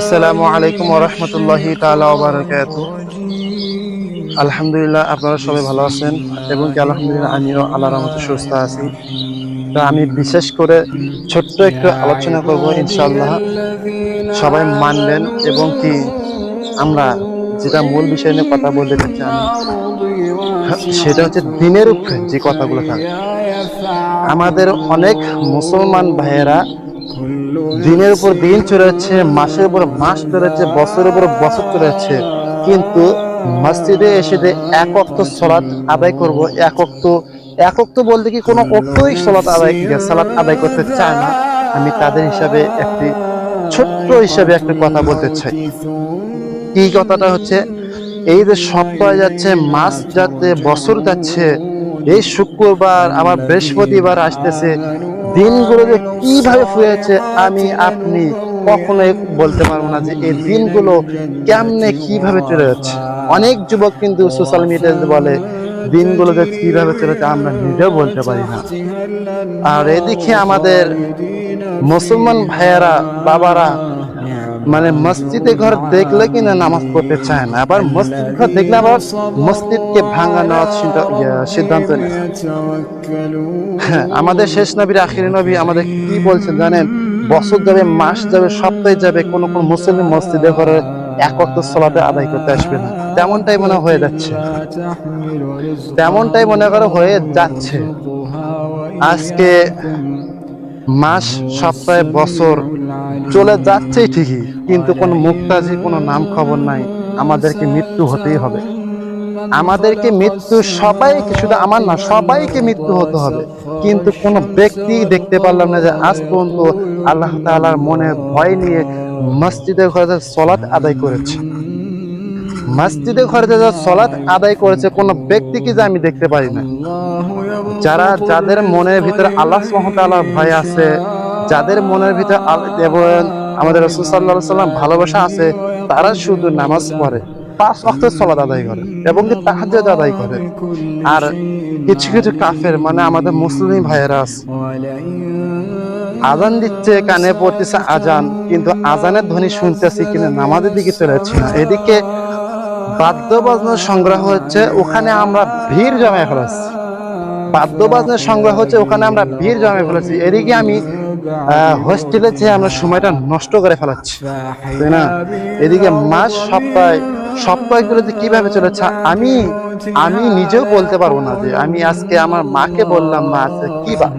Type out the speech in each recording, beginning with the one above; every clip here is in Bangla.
আসসালামু আলাইকুম বারাকাতুহু আলহামদুলিল্লাহ আপনারা সবাই ভালো আছেন এবং কি আলহামদুলিল্লাহ, আমিও আল্লাহর রহমতে সুস্থ আছি। তো আমি বিশেষ করে ছোট্ট একটু আলোচনা করব ইনশাআল্লাহ। সবাই মানবেন এবং কি আমরা যেটা মূল বিষয় নিয়ে কথা বলতে চাচ্ছি আমি, সেটা হচ্ছে দিনের উপরে যে কথাগুলো থাকে। আমাদের অনেক মুসলমান ভাইয়েরা দিনের উপর দিন চলে যাচ্ছে মাসের উপর মাস চলে যাচ্ছে বছরের উপর বছর চলে যাচ্ছে কিন্তু মসজিদে এসে যে এক অক্ত সলাৎ আদায় করব, এক অক্ত এক অক্ত বলতে কি কোনো অক্তই সলাৎ আদায় সালাত আদায় করতে চায় না। আমি তাদের হিসাবে একটি ছোট্ট হিসাবে একটা কথা বলতে চাই। কি কথাটা হচ্ছে? এই যে সপ্তাহ যাচ্ছে, মাস যাচ্ছে, বছর যাচ্ছে, এই শুক্রবার, আবার বৃহস্পতিবার আসতেছে দিনগুলো যে কীভাবে ফুয়েছে আমি আপনি কখনোই বলতে পারব না যে এই দিনগুলো কেমনে কীভাবে চলে যাচ্ছে। অনেক যুবক কিন্তু সোশ্যাল মিডিয়াতে বলে, দিনগুলো যে কীভাবে চলেছে আমরা নিজেও বলতে পারি না। আর এদিকে আমাদের মুসলমান ভাইয়েরা, বাবারা মানে মসজিদে ঘর দেখলে কিনা নামাজ পড়তে চায় না। আবার মসজিদ ঘর দেখলে আবার মসজিদকে ভাঙা নেওয়ার সিদ্ধান্ত- হ্যাঁ, আমাদের শেষ নবীর আখির নবী আমাদের কি বলছেন জানেন? বছর যাবে মাস যাবে সপ্তাহে যাবে কোন কোন মুসলিম মসজিদে ঘরে এক অক্ত সলাতে আদায় করতে আসবে না। তেমনটাই মনে হয়ে যাচ্ছে। তেমনটাই মনে করো হয়ে যাচ্ছে। আজকে মাস, সপ্তাহে, বছর চলে যাচ্ছেই ঠিকই, কিন্তু কোনো মুক্তাজি, কোনো নাম খবর নাই। আমাদেরকে মৃত্যু হতেই হবে। আমাদেরকে মৃত্যু, সবাইকে শুধু আমার না, সবাইকে মৃত্যু হতে হবে। কিন্তু কোন ব্যক্তি দেখতে পারলাম না যে আজ পর্যন্ত আল্লাহ তাআলার মনে ভয় নিয়ে মসজিদের ঘরে সলাৎ আদায় করেছে। মসজিদে ঘরে যে সলাৎ আদায় করেছে, কোন ব্যক্তিকে যে আমি দেখতে পারি না? যারা যাদের মনের ভিতরে আল্লাহ সুবহানাহু ভয় আছে, যাদের মনের ভিতরে এবং আমাদের রসুল সাল্লাম ভালোবাসা আছে, তারা শুধু নামাজ পড়ে, পাঁচ ওয়াক্ত সলাৎ আদায় করে এবং কি তাহাজ্জুদ আদায় করে। আর কিছু কিছু কাফের মানে আমাদের মুসলিম ভাইয়েরা আছে, আজান দিচ্ছে, কানে পড়তেছে আজান, কিন্তু আজানের ধ্বনি শুনতেছি কিন্তু নামাজের দিকে চলে যাচ্ছে না। এদিকে বাদ্যবাজনার সংগ্রহ হচ্ছে ওখানে আমরা ভিড় জমায় ফেলাচ্ছি বাদ্যবাজনার সংগ্রহ হচ্ছে ওখানে আমরা ভিড় জমায় ফেলেছি। এদিকে আমি হোস্টেলে চেয়ে আমরা সময়টা নষ্ট করে ফেলাচ্ছি। তাই না? এদিকে মাস সপ্তাহে সপ্তাহগুলো যে কীভাবে চলেছে, আমি আমি নিজেও বলতে পারব না যে আমি আজকে আমার মাকে বললাম, মা, আজকে কি বার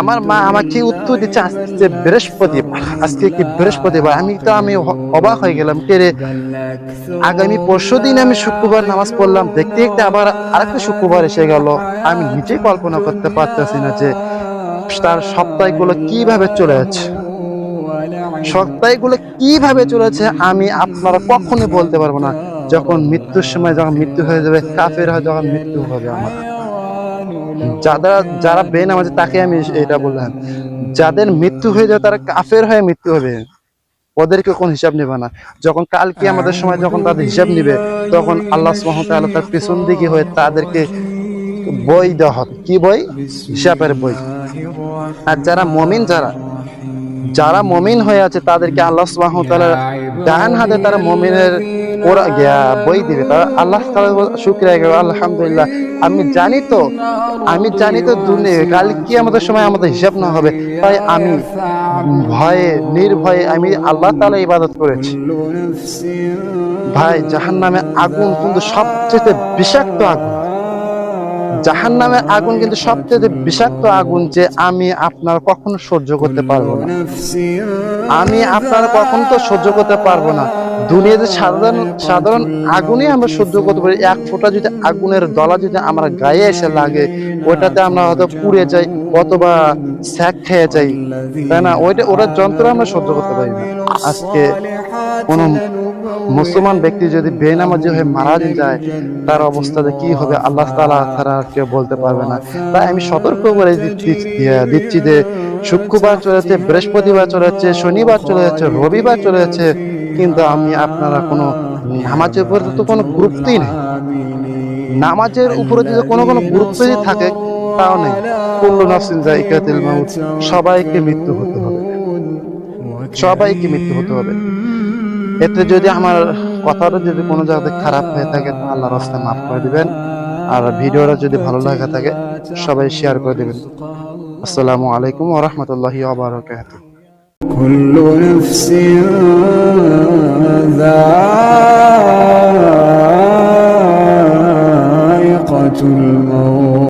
আমার মা আমাকে উত্তর দিচ্ছে, আজকে বৃহস্পতিবার আজকে কি বৃহস্পতিবার আমি তো আমি অবাক হয়ে গেলাম, কে রে? আগামী পরশু দিন আমি শুক্রবার নামাজ পড়লাম, দেখতে দেখতে আবার আরেকটা শুক্রবার এসে গেল। আমি নিজেই কল্পনা করতে পারতেছি না যে তার সপ্তাহগুলো কীভাবে চলে যাচ্ছে। সপ্তাহগুলো কীভাবে চলেছে আমি আপনারা কখনোই বলতে পারব না। যখন মৃত্যুর সময়, যখন মৃত্যু হয়ে যাবে, কাফের হয় যখন মৃত্যু হবে আমার। যারা যারা বেন আমাদের তাকে আমি এটা বললাম। যাদের মৃত্যু হয়ে যাবে তারা কাফের হয়ে মৃত্যু হবে। ওদেরকে কোন হিসাব নেবে না। যখন কালকে আমাদের সময় যখন তাদের হিসাব নিবে তখন আল্লাহ সুবহানাহু তার পিছন দিকে হয়ে তাদেরকে বই দেওয়া হবে। কি বই? হিসাবের বই। আর যারা মমিন যারা যারা মমিন হয়ে আছে তাদেরকে আল্লাহ ওয়া ডান হাতে তারা মমিনের বই দিবে। আল্লাহ শুক্রিয়া আলহামদুলিল্লাহ। আমি জানি তো, আমি জানি তো দুনিয়া কাল কি আমাদের সময় আমাদের হিসাব না হবে। তাই আমি ভয়ে, নির্ভয়ে আমি আল্লাহ তাআলা ইবাদত করেছি। ভাই, জাহান্নামে আগুন কিন্তু সবচেয়ে বিষাক্ত আগুন। জাহান নামে আগুন কিন্তু সবচেয়ে বিষাক্ত আগুন যে আমি আপনার কখনো সহ্য করতে পারব না। আমি আপনার কখনো তো সহ্য করতে পারব না। দুনিয়াতে সাধারণ সাধারণ আগুনই আমরা সহ্য করতে পারি। এক ফোঁটা যদি আগুনের দলা যদি আমার গায়ে এসে লাগে ওটাতে আমরা হয়তো পুড়ে যাই অথবা স্যাক খেয়ে যাই। তাই না? ওইটা, ওটার যন্ত্র আমরা সহ্য করতে পারি না। আজকে কোনো মুসলমান ব্যক্তি যদি বেনামাজি হয়ে মারা যায়, তার অবস্থাতে কি হবে? আল্লাহ তাআলা ছাড়া আর কেউ বলতে পারবে না। তাই আমি সতর্ক করে দিচ্ছি যে শুক্রবার চলে যাচ্ছে, বৃহস্পতিবার চলে যাচ্ছে, শনিবার চলে যাচ্ছে, রবিবার চলে যাচ্ছে, কিন্তু আমি আপনারা কোনো নামাজের উপরে তো কোনো গুরুত্বই নেই। নামাজের উপরে যদি কোনো কোনো গুরুত্ব যদি থাকে, তাও নেই। কুল্লু নাফসিন জায়গাতিল মাউত, সবাইকে মৃত্যু হতে হবে। সবাইকে মৃত্যু হতে হবে। এতে যদি আমার কথাটা যদি কোনো জায়গাতে খারাপ হয়ে থাকে আল্লাহ রাস্তা মাফ করে দিবেন। আর ভিডিওটা যদি ভালো লাগা থাকে, সবাই শেয়ার করে দেবেন। আসসালামু আলাইকুম ওরহমতুল্লাহ আবরকাত كل نفس ذائقة الموت